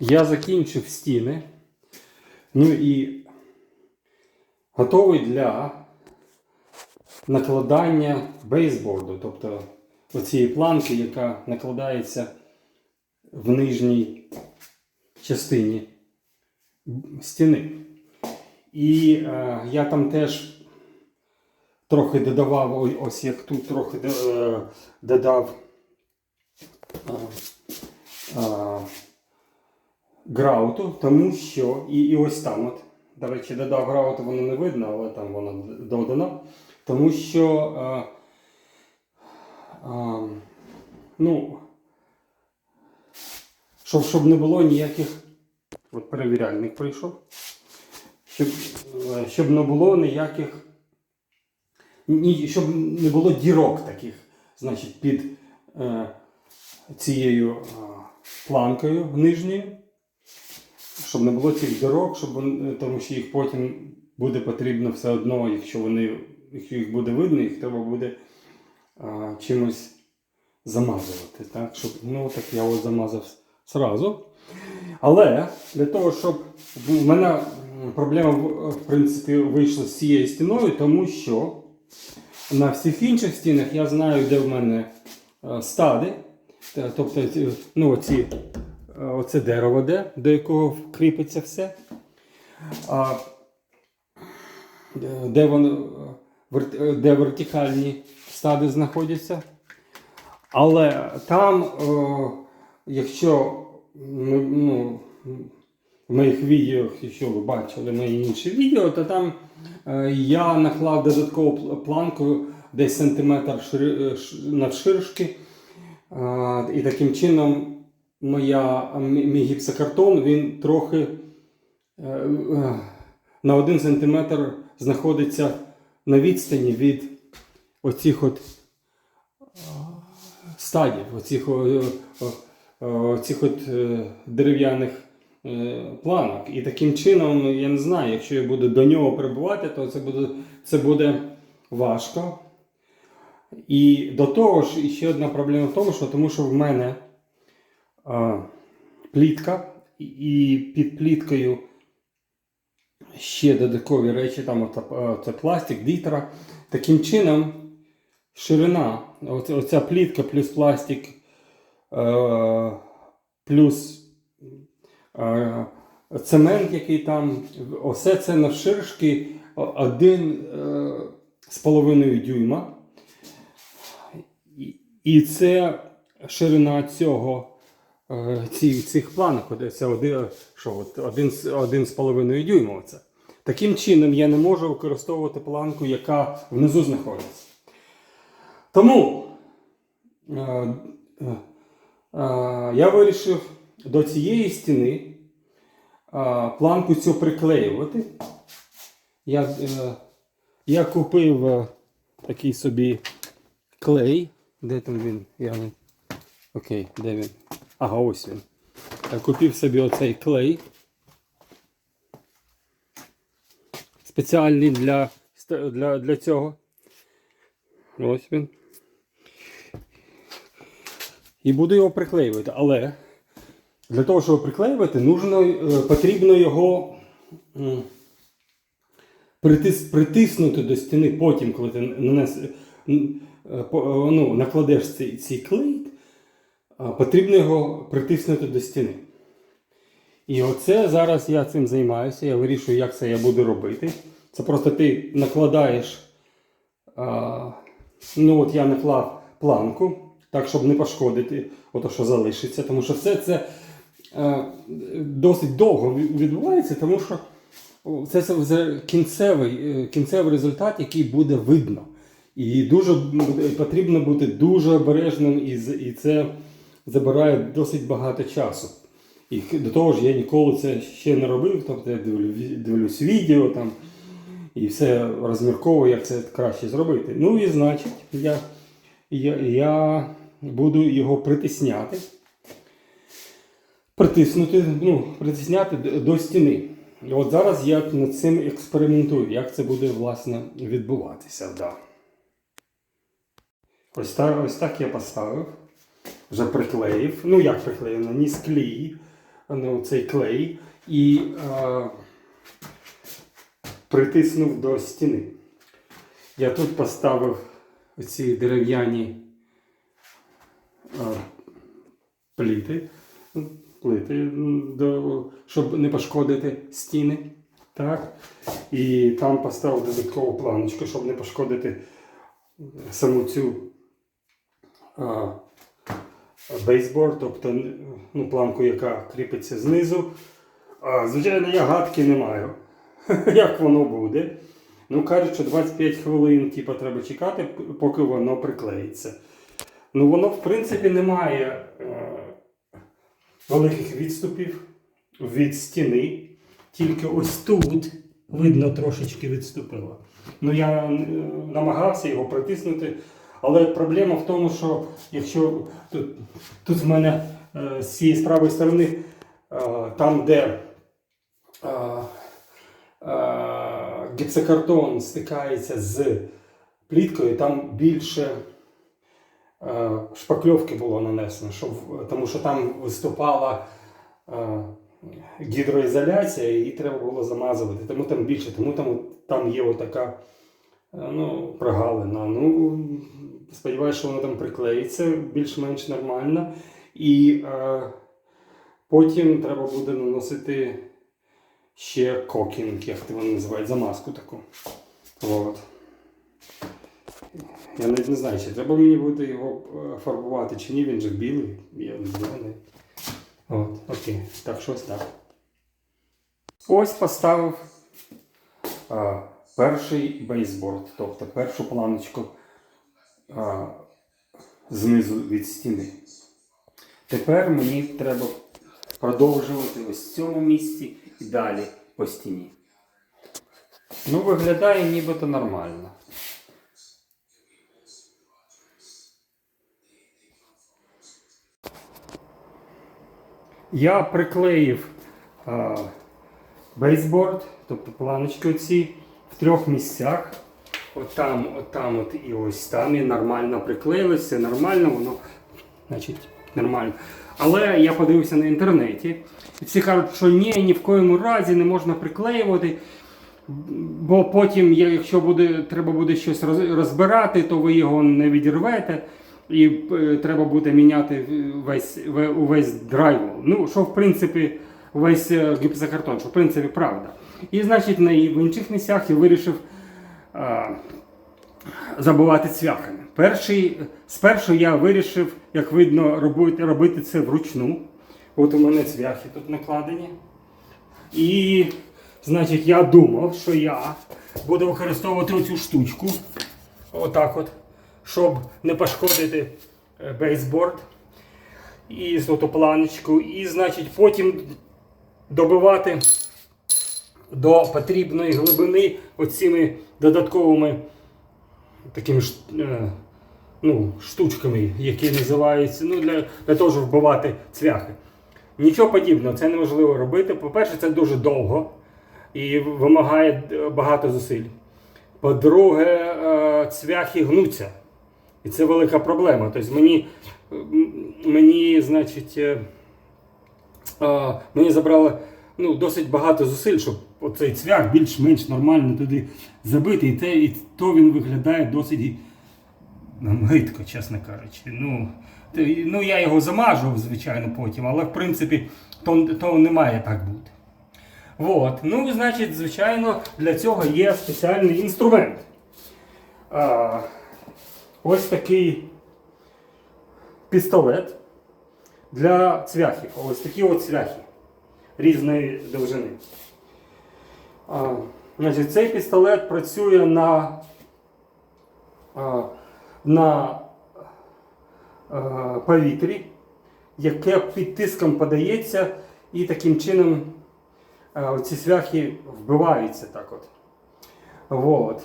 Я закінчив стіни. Ну і готовий для накладання бейсборду, тобто оцієї планки, яка накладається в нижній частині стіни. І е, я там теж трохи додавав, ось як тут трохи е, додав е, е, грауту, тому що і, і ось там, от, до речі, додав грауту, воно не видно, але там воно додано. Тому що е, е, ну, щоб, щоб не було ніяких. От перевіряльник прийшов. Щоб, е, щоб не було ніяких. Ні, щоб не було дірок таких, значить, під е, цією е, планкою нижньою. Щоб не було цих дірок, щоб, вон- тому що їх потім буде потрібно все одно, якщо вони, якщо їх буде видно, їх треба буде е, чимось замазувати. Так? Щоб, ну, так я от замазав зразу. Але для того, щоб в мене проблема в принципі вийшла з цією стіною, тому що на всіх інших стінах я знаю, де в мене е, стади, тобто ну, оці, е, оце дерево, де, до якого кріпиться все. А, де- воно, де вертикальні стади знаходяться. Але там, е, якщо ну, ну, в моїх відео, якщо ви бачили мої інші відео, то там е, я наклав додаткову планку десь сантиметр навширшки. Е, І таким чином моя, мій гіпсокартон він трохи е, е, на один сантиметр знаходиться на відстані від оцих от стадій, оцих, о- о- о- цих от е, дерев'яних е, планок. І таким чином, я не знаю, якщо я буду до нього прибувати, то це буде, це буде важко. І до того ж, ще одна проблема в тому, що тому що в мене плітка, і- під пліткою ще додаткові речі, там це пластик, дітера. Таким чином, ширина, оця, плітка плюс пластик, е, плюс е, цемент, який там, все це навширшки один е, з половиною дюйма. І це ширина цього. Е, Ці, цих планок, це один, що, один, один з половиною дюйма. Оце. Таким чином я не можу використовувати планку, яка внизу знаходиться. Тому е, е, е, я вирішив до цієї стіни е, планку цю приклеювати. Я, е, я купив е, такий собі клей. Де там він? Я не... Окей, де він? Ага, ось він. Я купив собі оцей клей. Спеціальний для, для, для цього. Ось він. І буду його приклеювати. Але для того, щоб приклеювати, нужно, е, потрібно його притис, притиснути до стіни потім, коли ти нанес, е, е, ну, накладеш цей, цей клей, потрібно його притиснути до стіни. І оце зараз я цим займаюся. Я вирішую, як це я буду робити. Це просто ти накладаєш. А, ну от я наклав планку, так, щоб не пошкодити ото, що залишиться. Тому що все це е, досить довго відбувається, тому що це, це вже кінцевий, е, кінцевий результат, який буде видно. І дуже потрібно бути дуже обережним, і, і це забирає досить багато часу. І до того ж, я ніколи це ще не робив, тобто я дивлю, дивлюсь відео там і все розмірковую, як це краще зробити. Ну і значить, я, я, я буду його притисняти. Притиснути, ну, притисняти до, стіни. І от зараз я над цим експериментую, як це буде власне відбуватися. Да. Ось так, ось так я поставив, вже приклеїв. Ну як приклеїв, наніс клей ну, цей клей і е, притиснув до стіни. Я тут поставив оці дерев'яні е, ну, плити, до, щоб не пошкодити стіни. Так? І там поставив додаткову планочку, щоб не пошкодити саму цю а, бейсборд, тобто ну, планку, яка кріпиться знизу. А, звичайно, я гадки не маю, як воно буде. Ну, кажуть, що 25 хвилин типу, треба чекати, поки воно приклеїться. Ну, воно, в принципі, не має е, великих відступів від стіни. Тільки ось тут видно трошечки відступило. Ну, я е, намагався його притиснути. Але проблема в тому, що якщо тут, тут в мене е, з цієї правої сторони, е, там, де е, е, гіпсокартон стикається з пліткою, там більше шпакльовки було нанесено, щоб, тому що там виступала гідроізоляція, і треба було замазувати. Тому там більше, тому там, там є отака ну, прогалина. Ну, сподіваюся, що воно там приклеїться більш-менш нормально. І е, потім треба буде наносити ще кокінг, як вони називають, замазку таку. От. Я навіть не знаю, чи треба мені буде його е, фарбувати, чи ні, він же білий, я не зелений. От, окей, так щось так. Ось поставив а, перший бейсборд, тобто першу планочку а, знизу від стіни. Тепер мені треба продовжувати ось в цьому місці і далі по стіні. Ну, виглядає нібито нормально. Я приклеїв а, бейсборд, тобто планочки оці трьох місцях. От там, от і ось там і нормально приклеїлося, все нормально, воно значить, нормально. Але я подивився на інтернеті, і всі кажуть, що ні, ні в коєму разі не можна приклеювати. Бо потім, якщо буде, треба буде щось розбирати, то ви його не відірвете. І е, треба буде міняти весь, увесь драйвол. Ну, що в принципі весь е, гіпсокартон, що в принципі правда. І значить на в інших місцях я вирішив а, забивати цвяхами. Перший, спершу я вирішив, як видно, робити, робити це вручну. От у мене цвяхи тут накладені. І, значить, я думав, що я буду використовувати оцю штучку. Отак от, щоб не пошкодити е, бейсборд. І оту планочку. І, значить, потім добивати до потрібної глибини оціми додатковими такими е, ну, штучками, які називаються ну, для, для того, щоб вбивати цвяхи. Нічого подібного, це неможливо робити. По-перше, це дуже довго і вимагає багато зусиль. По-друге, е, цвяхи гнуться. І це велика проблема. Тобто мені, мені значить, е, мені забрало ну, досить багато зусиль, щоб оцей цвях більш-менш нормально туди забити. І, те, і то він виглядає досить ну, гидко, чесно кажучи. Ну, ну, я його замажу, звичайно, потім, але в принципі то, то не має так бути. От. Ну, значить, звичайно, для цього є спеціальний інструмент. А, ось такий пістолет для цвяхів. Ось такі от цвяхи різної довжини. Значить, цей пістолет працює на, на повітрі, яке під тиском подається, і таким чином ці цвяхи вбиваються так от. Вот.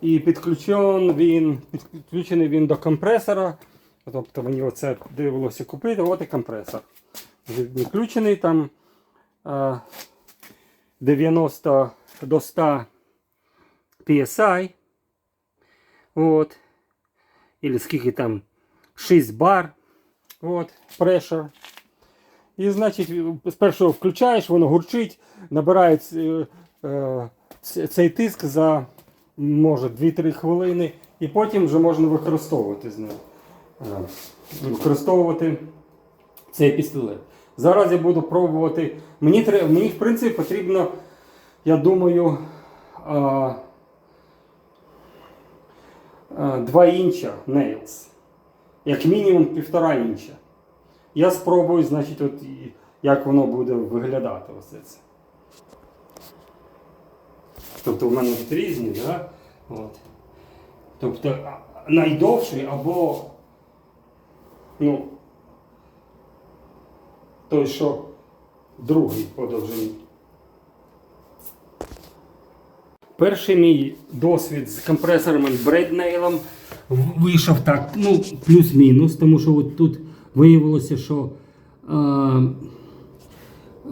І підключен він, підключений він до компресора. Тобто мені оце довелося купити, от і компресор. Відключений там а, 90 до 100 PSI. От. Или скільки там 6 бар. От, pressure. І, значить, спершу включаєш, воно гурчить, набирає е, ц- цей тиск за може 2-3 хвилини, і потім вже можна використовувати з ним. Е, Використовувати цей пістолет. Зараз я буду пробувати. Мені, мені в принципі, потрібно, я думаю, а, а, 2 інча nails. Як мінімум півтора інча. Я спробую, значить, от, як воно буде виглядати. Оце це. Тобто в мене тут різні, да? От. Тобто найдовший або ну, той, що другий по. Перший мій досвід з компресором Бреднейлом вийшов так, ну, плюс-мінус, тому що от тут виявилося, що е,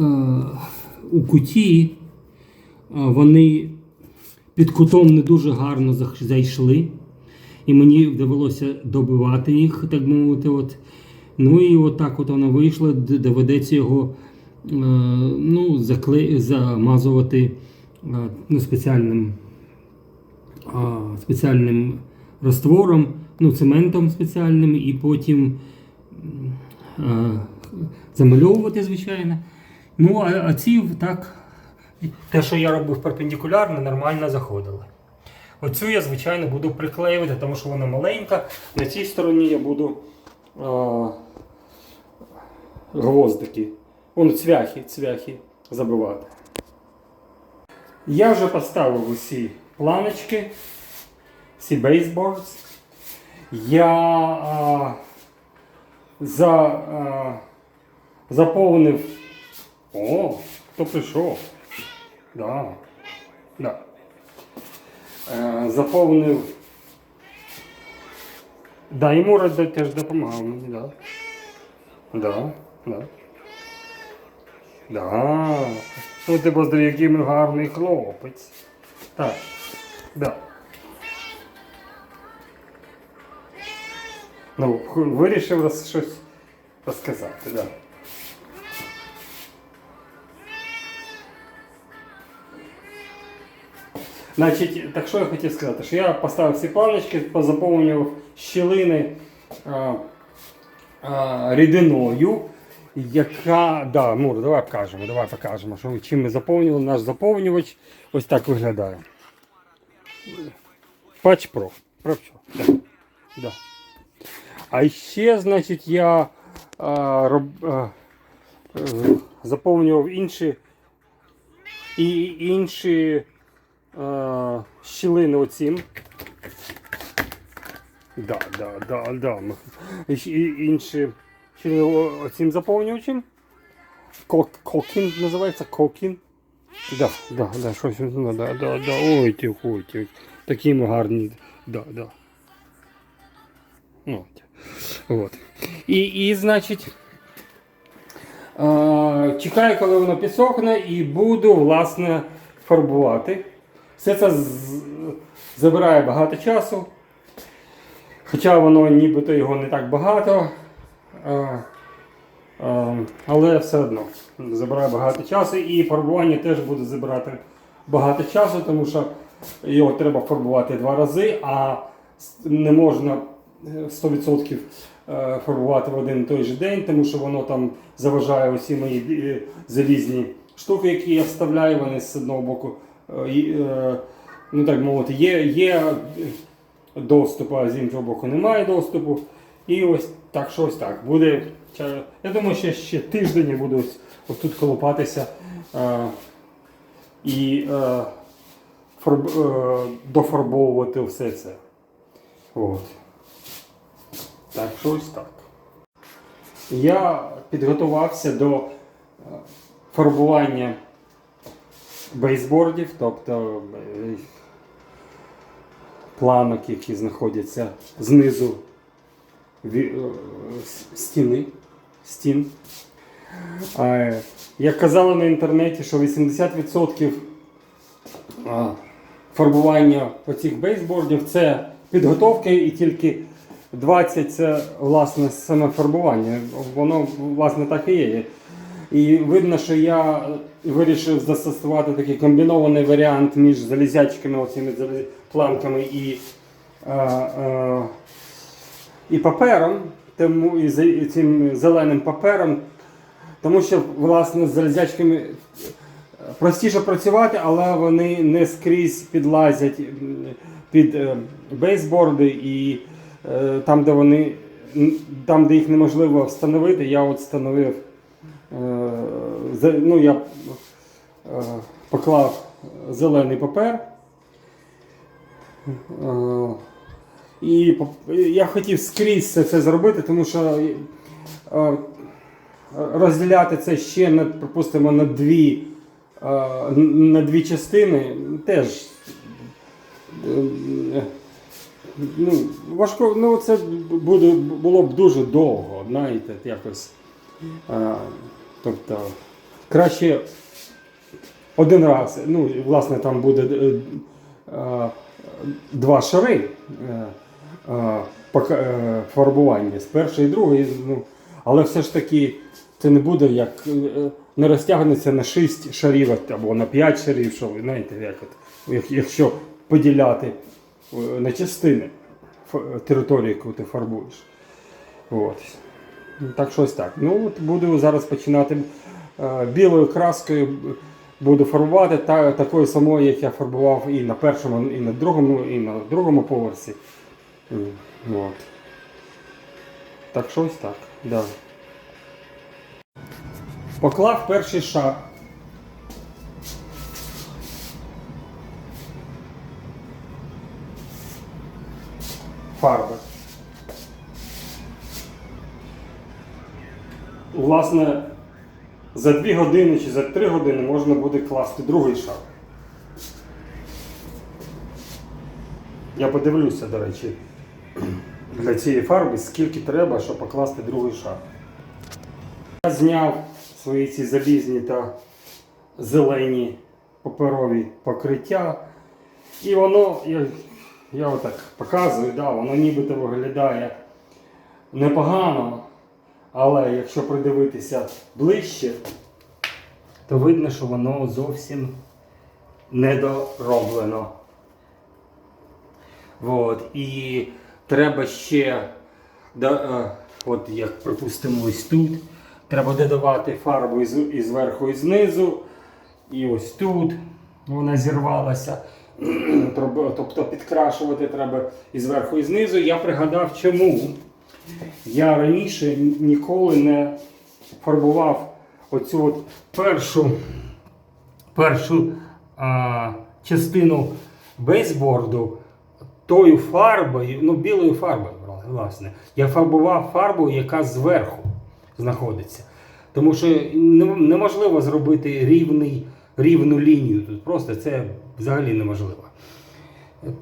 е, у куті е, вони під кутом не дуже гарно зайшли. І мені довелося добивати їх, так би мовити. От. Ну і от так от воно вийшло, доведеться його е, ну, закле... замазувати е, ну, спеціальним, спеціальним раствором, ну, цементом спеціальним, і потім е, замальовувати, звичайно. Ну, а, ці так, те, що я робив перпендикулярно, нормально заходили. Оцю я, звичайно, буду приклеювати, тому що вона маленька. На цій стороні я буду гвоздики. Вон цвяхи, цвяхи забивати. Я вже поставив усі планочки, всі бейсбордс. Я а, за, а, заповнив. О, хто прийшов? Да. Да. Е, заповнив. Да, йому теж допомагав мені, да. Да, да. Да. Ну ти поздрав, який ми гарний хлопець. Так. Да. Ну, вирішив роз, щось розказати, да. Значить, так що я хотів сказати, що я поставив всі планочки, позаповнював щілини а, а, рідиною, яка. Да, Мур, давай покажемо, давай покажемо, що, чим ми заповнювали. Наш заповнювач ось так виглядає. Патч Pro. Про що? Да. Да. А ще, значить, я а, роб, а, е, заповнював інші і інші е, щілини оцім. Да, да, да, да. І інші щілини о- оцім заповнювачем. Кок, кокін називається кокін. Да, да, да, щось, ну, да, да, да. Ой, ті, ой, ті. Такі ми гарні. Да, да. От. От. І, і значить, е, чекаю, коли воно підсохне, і буду, власне, фарбувати. Все це забирає багато часу. Хоча воно нібито його не так багато. Е, е, але все одно забирає багато часу і фарбування теж буде забирати багато часу, тому що його треба фарбувати два рази, а не можна е, 100% е, фарбувати в один і той же день, тому що воно там заважає усі мої залізні штуки, які я вставляю, вони з одного боку, ну так мовити, є, є доступу, а з іншого боку немає доступу. І ось так, що ось так. Буде, я думаю, що ще тиждень я буду колупатися е, і е, фарб, е, дофарбовувати все це. От. Так, що ось так. Я підготувався до е, фарбування бейсбордів, тобто е, планок, які знаходяться знизу е, стіни. Стін. Е, Як казали на інтернеті, що 80% а, фарбування оцих бейсбордів це підготовка і тільки 20% це власне саме фарбування. Воно власне так і є. І видно, що я вирішив застосувати такий комбінований варіант між залізячками, оцими планками і, е, е, і папером, тому і, цим зеленим папером. Тому що власне з залізячками простіше працювати, але вони не скрізь підлазять під е, бейсборди і е, там, де вони там, де їх неможливо встановити, я от встановив. е, Ну, я е, поклав зелений папер. І я хотів скрізь це, це зробити, тому що е, розділяти це ще на, припустимо, на дві, е, на дві частини теж е, ну, важко, ну це буде, було б дуже довго, знаєте, якось. Тобто краще один раз, ну, власне, там буде два шари фарбування з першої і другої. Ну, але все ж таки це не буде як е, не розтягнеться на 6 шарів або на 5 шарів, що ви знаєте, як от, якщо поділяти е, на частини територію, яку ти фарбуєш. От. Так щось так. Ну, от буду зараз починати е, білою краскою. Буду фарбувати та, такою самою, як я фарбував і на першому, і на другому, і на другому поверсі. М, От. Так щось так. Да. Поклав перший шар. Фарби. Власне, за 2 години чи за 3 години можна буде класти другий шар. Я подивлюся, до речі, для цієї фарби, скільки треба, щоб покласти другий шар. Я зняв свої ці залізні та зелені паперові покриття. І воно, я, я отак показую, да, воно нібито виглядає непогано. Але якщо придивитися ближче, то видно, що воно зовсім недороблено. От. І треба ще, да, е, от як припустимо, ось тут, треба додавати фарбу і зверху і знизу. І ось тут вона зірвалася. Тобто підкрашувати треба і зверху, і знизу. Я пригадав, чому. Я раніше ніколи не фарбував оцю от першу, першу а, частину бейсборду тою фарбою, ну білою фарбою, власне. Я фарбував фарбу, яка зверху знаходиться. Тому що неможливо зробити рівний, рівну лінію тут. Просто це взагалі неможливо.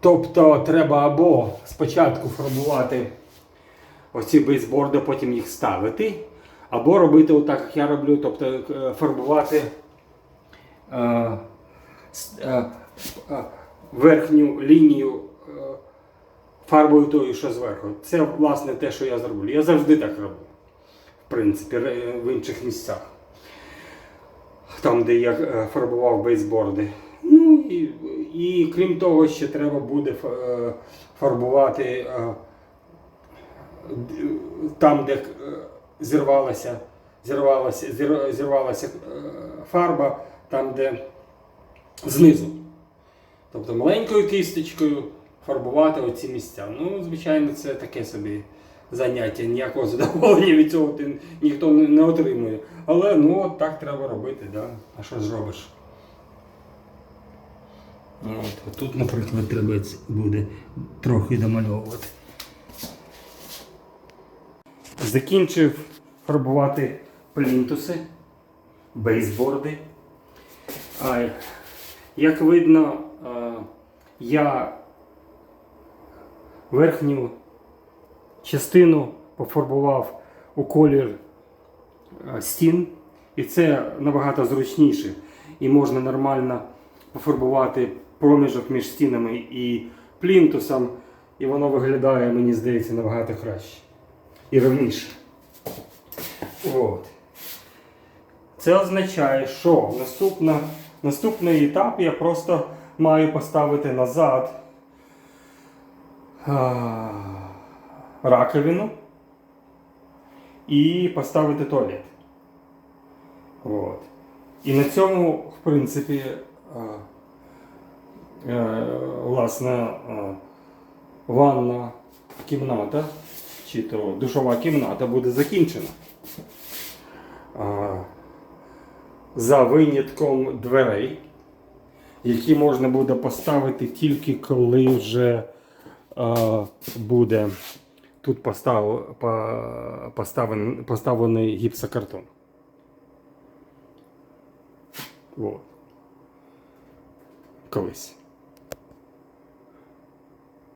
Тобто треба або спочатку фарбувати оці бейсборди, потім їх ставити. Або робити отак, як я роблю, тобто е, фарбувати е, е, верхню лінію фарбою тою, що зверху. Це власне те, що я зроблю. Я завжди так роблю, в принципі, в інших місцях. Там, де я е, фарбував бейсборди. Ну і, і крім того, ще треба буде е, фарбувати. е, там, де е, зірвалася, зірвалася, зірвалася е, фарба, там, де знизу. Тобто маленькою кисточкою фарбувати оці місця. Ну, звичайно, це таке собі заняття. Ніякого задоволення від цього ти ніхто не, отримує. Але ну так треба робити, да? а що зробиш? От, тут, наприклад, треба буде трохи домальовувати. Закінчив фарбувати плінтуси, бейсборди. Як видно, я верхню частину пофарбував у колір е, стін, і це набагато зручніше. І можна нормально пофарбувати проміжок між стінами і плінтусом. І воно виглядає, мені здається, набагато краще. І рівніше. От. Це означає, що наступна, наступний етап я просто маю поставити назад раковину і поставити туалет. От. І на цьому, в принципі, а, е, власне, ванна кімната, чи то душова кімната буде закінчена. За винятком дверей, які можна буде поставити тільки коли вже буде тут постав, по- поставлений, поставлений гіпсокартон. От. Колись.